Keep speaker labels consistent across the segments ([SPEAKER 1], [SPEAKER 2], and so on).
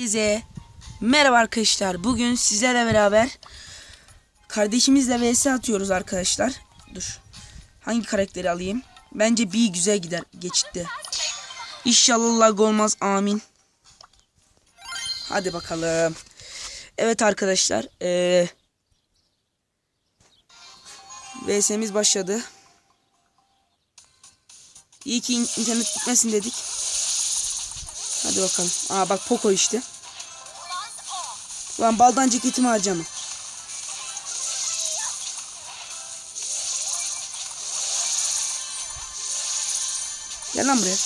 [SPEAKER 1] Herkese merhaba arkadaşlar. Bugün sizlerle beraber kardeşimizle vs atıyoruz arkadaşlar. Dur. Hangi karakteri alayım? Bence B güzel gider geçitte. İnşallah lag olmaz. Amin. Hadi bakalım. Evet arkadaşlar. Ee, VS'miz başladı. İyi ki in- internet gitmesin dedik. Hadi bakalım. Aa bak Poco işte. Lan baldan ceketimi harcama. Gel lan buraya.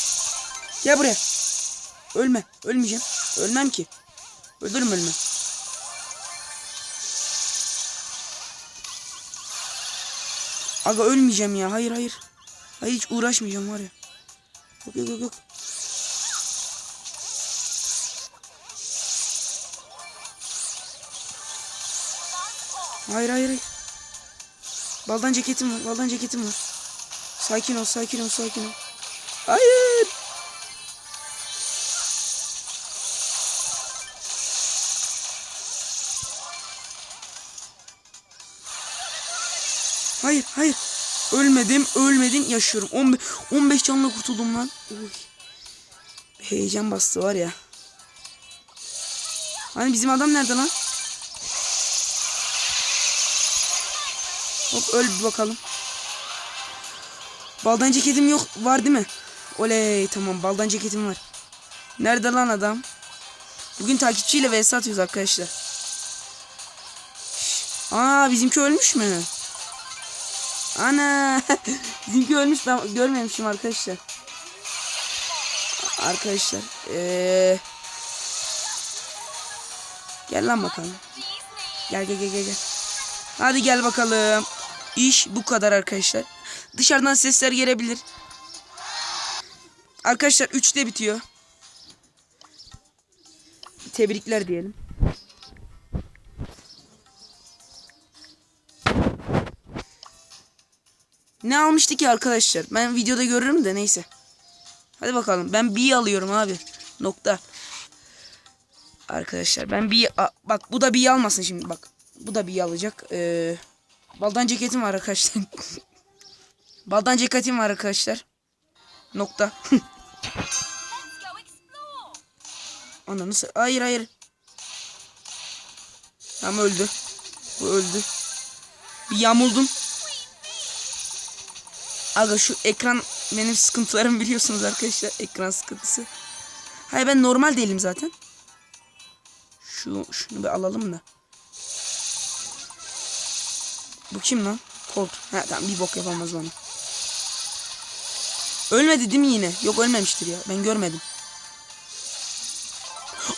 [SPEAKER 1] Gel buraya. Ölme. Ölmeyeceğim. Ölmem ki. Öldürürüm ölmem. Aga ölmeyeceğim ya. Hayır hayır. Hayır hiç uğraşmayacağım var ya. Yok yok yok. Hayır hayır. Baldan ceketim var. Baldan ceketim var. Sakin ol sakin ol sakin ol. Hayır. Hayır hayır. Ölmedim ölmedim yaşıyorum. 15, 15 canla kurtuldum lan. Uy. Heyecan bastı var ya. Hani bizim adam nerede lan? Hop öl bir bakalım. Baldan ceketim yok var değil mi? Oley tamam baldan ceketim var. Nerede lan adam? Bugün takipçiyle vs atıyoruz arkadaşlar. Aa bizimki ölmüş mü? Ana bizimki ölmüş ben görmemişim arkadaşlar. Arkadaşlar ee... Gel lan bakalım. Gel gel gel. gel. Hadi gel bakalım. İş bu kadar arkadaşlar. Dışarıdan sesler gelebilir. Arkadaşlar 3'te bitiyor. Tebrikler diyelim. Ne almıştı ki arkadaşlar? Ben videoda görürüm de neyse. Hadi bakalım. Ben B alıyorum abi. Nokta. Arkadaşlar ben bir bak bu da bir almasın şimdi bak. Bu da bir alacak. Ee, baldan ceketim var arkadaşlar. baldan ceketim var arkadaşlar. Nokta. Ananı Hayır hayır. Tamam öldü. Bu öldü. Bir yamuldum. Aga şu ekran benim sıkıntılarım biliyorsunuz arkadaşlar. Ekran sıkıntısı. Hayır ben normal değilim zaten. Şu şunu bir alalım da. Bu kim lan? Colt. Ha tamam bir bok yapamaz bana. Ölmedi değil mi yine? Yok ölmemiştir ya. Ben görmedim.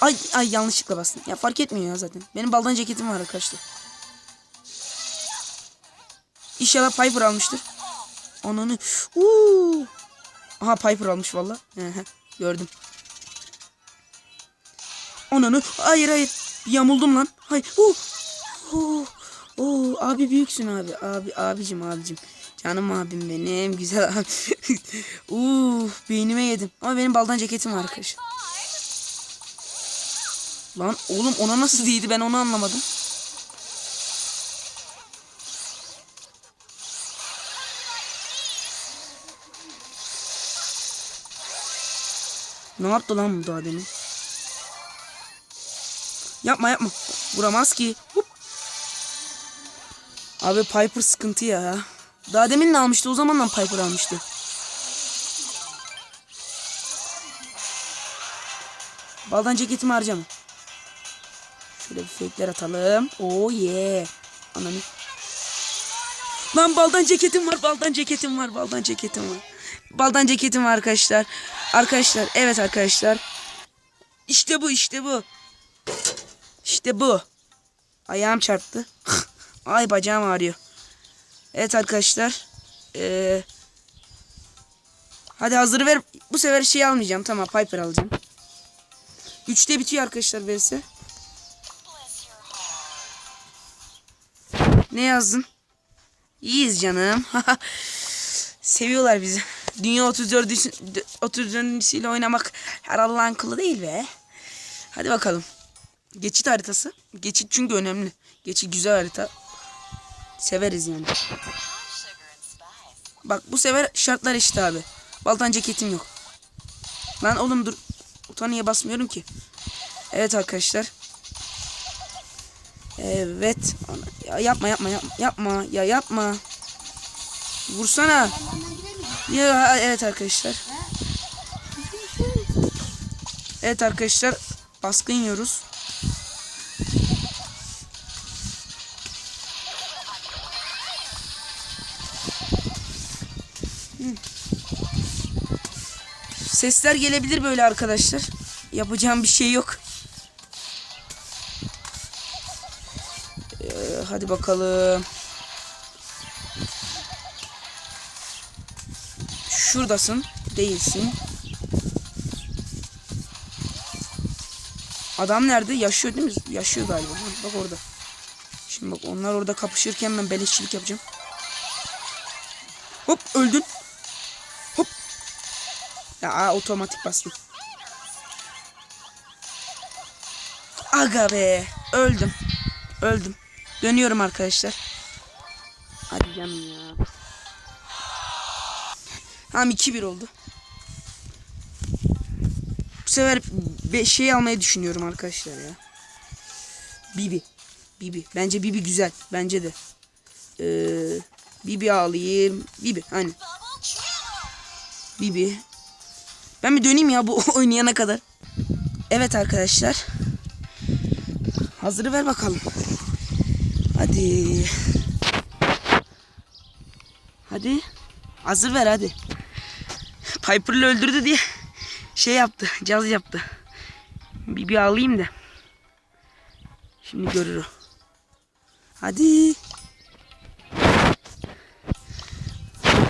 [SPEAKER 1] Ay ay yanlışlıkla bastım. Ya fark etmiyor ya zaten. Benim baldan ceketim var arkadaşlar. İnşallah Piper almıştır. Ananı. Uuu. Aha Piper almış valla. Gördüm. Ananı. Hayır hayır. Yamuldum lan. Hayır. Uh. Uh. Uh. Abi büyüksün abi. Abi abicim abicim. Canım abim benim. Güzel abi. uh. Beynime yedim. Ama benim baldan ceketim var arkadaşlar. Lan oğlum ona nasıl değdi ben onu anlamadım. Ne yaptı lan bu daha demin? Yapma yapma. Vuramaz ki. Hup. Abi Piper sıkıntı ya. Daha demin ne almıştı? O zamandan Piper almıştı. Baldan ceketimi harcama. Şöyle bir fake'ler atalım. Oh yeah. Ananı. Lan baldan ceketim var. Baldan ceketim var. Baldan ceketim var. Baldan ceketim var arkadaşlar. Arkadaşlar evet arkadaşlar. İşte bu işte bu. İşte bu. Ayağım çarptı. Ay bacağım ağrıyor. Evet arkadaşlar. Ee, hadi hazır ver. Bu sefer şey almayacağım. Tamam Piper alacağım. Üçte bitiyor arkadaşlar vs. Ne yazdın? İyiyiz canım. Seviyorlar bizi. Dünya 34. 34. ile oynamak her Allah'ın kılı değil be. Hadi bakalım. Geçit haritası. Geçit çünkü önemli. Geçit güzel harita. Severiz yani. Bak bu sefer şartlar eşit abi. Baltan ceketim yok. Lan oğlum dur. Utanıya basmıyorum ki. Evet arkadaşlar. Evet. Ya yapma yapma yapma. Yapma. Ya yapma. Vursana. Ya evet arkadaşlar. Evet arkadaşlar. Baskın yiyoruz. Sesler gelebilir böyle arkadaşlar. Yapacağım bir şey yok. Ee, hadi bakalım. Şuradasın. Değilsin. Adam nerede? Yaşıyor değil mi? Yaşıyor galiba. Bak orada. Şimdi bak onlar orada kapışırken ben beleşçilik yapacağım. Hop öldün. Ya aa, otomatik bastım. Aga be. Öldüm. Öldüm. Dönüyorum arkadaşlar. Hadi canım ya. Tamam 2-1 oldu. Bu sefer şey almayı düşünüyorum arkadaşlar ya. Bibi. Bibi. Bence Bibi güzel. Bence de. Ee, Bibi alayım. Bibi hani. Bibi. Ben bir döneyim ya bu oynayana kadar. Evet arkadaşlar. Hazırı ver bakalım. Hadi. Hadi. Hazır ver hadi. Piper'lı öldürdü diye şey yaptı. Caz yaptı. Bir, bir alayım da. Şimdi görür o. Hadi.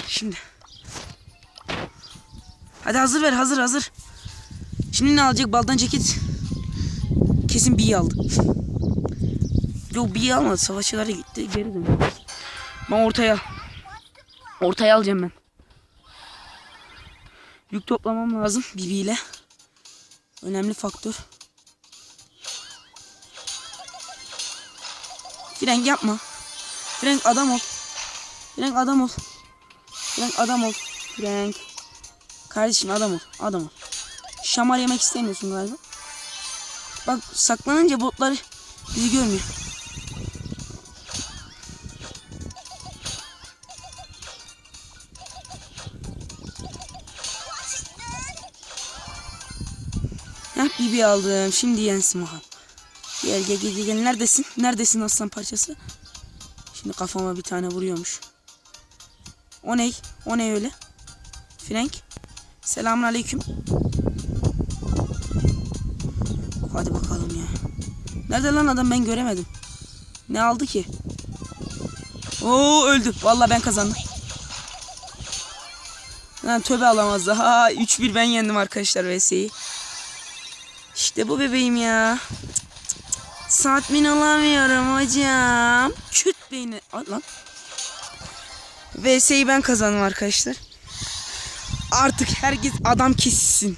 [SPEAKER 1] Şimdi. Hadi hazır ver hazır hazır. Şimdi ne alacak baldan ceket? Kesin bir aldı. Yok bir almadı. Savaşçılara gitti. Geri döndü. Ben ortaya. Ortaya alacağım ben. Yük toplamam lazım Bibi ile. Önemli faktör. Frenk yapma. Frenk adam ol. Frenk adam ol. Frenk adam ol. Frenk. Kardeşim adam ol. Adam ol. Şamar yemek istemiyorsun galiba. Bak saklanınca botlar bizi görmüyor. Heh Bibi aldım. Şimdi yensin bakalım. Gel gel gel gel. Neredesin? Neredesin aslan parçası? Şimdi kafama bir tane vuruyormuş. O ne? O ne öyle? Frank. Selamun aleyküm. Hadi bakalım ya. Nerede lan adam ben göremedim. Ne aldı ki? Oo öldü. Vallahi ben kazandım. Lan töbe alamazdı. Ha 3-1 ben yendim arkadaşlar VS'yi. İşte bu bebeğim ya. Tatmin olamıyorum hocam. Küt beyni. Lan. VS'yi ben kazandım arkadaşlar. Artık herkes adam kessin.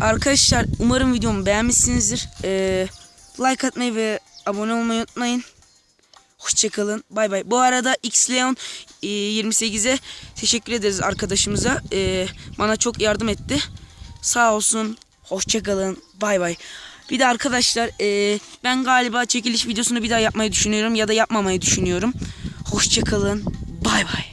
[SPEAKER 1] Arkadaşlar umarım videomu beğenmişsinizdir. Ee, like atmayı ve abone olmayı unutmayın. Hoşçakalın. Bay bay. Bu arada Xleon e, 28'e teşekkür ederiz arkadaşımıza. E, bana çok yardım etti. Sağ olsun. Hoşçakalın. Bay bay. Bir de arkadaşlar e, ben galiba çekiliş videosunu bir daha yapmayı düşünüyorum ya da yapmamayı düşünüyorum. Hoşçakalın. Bay bay.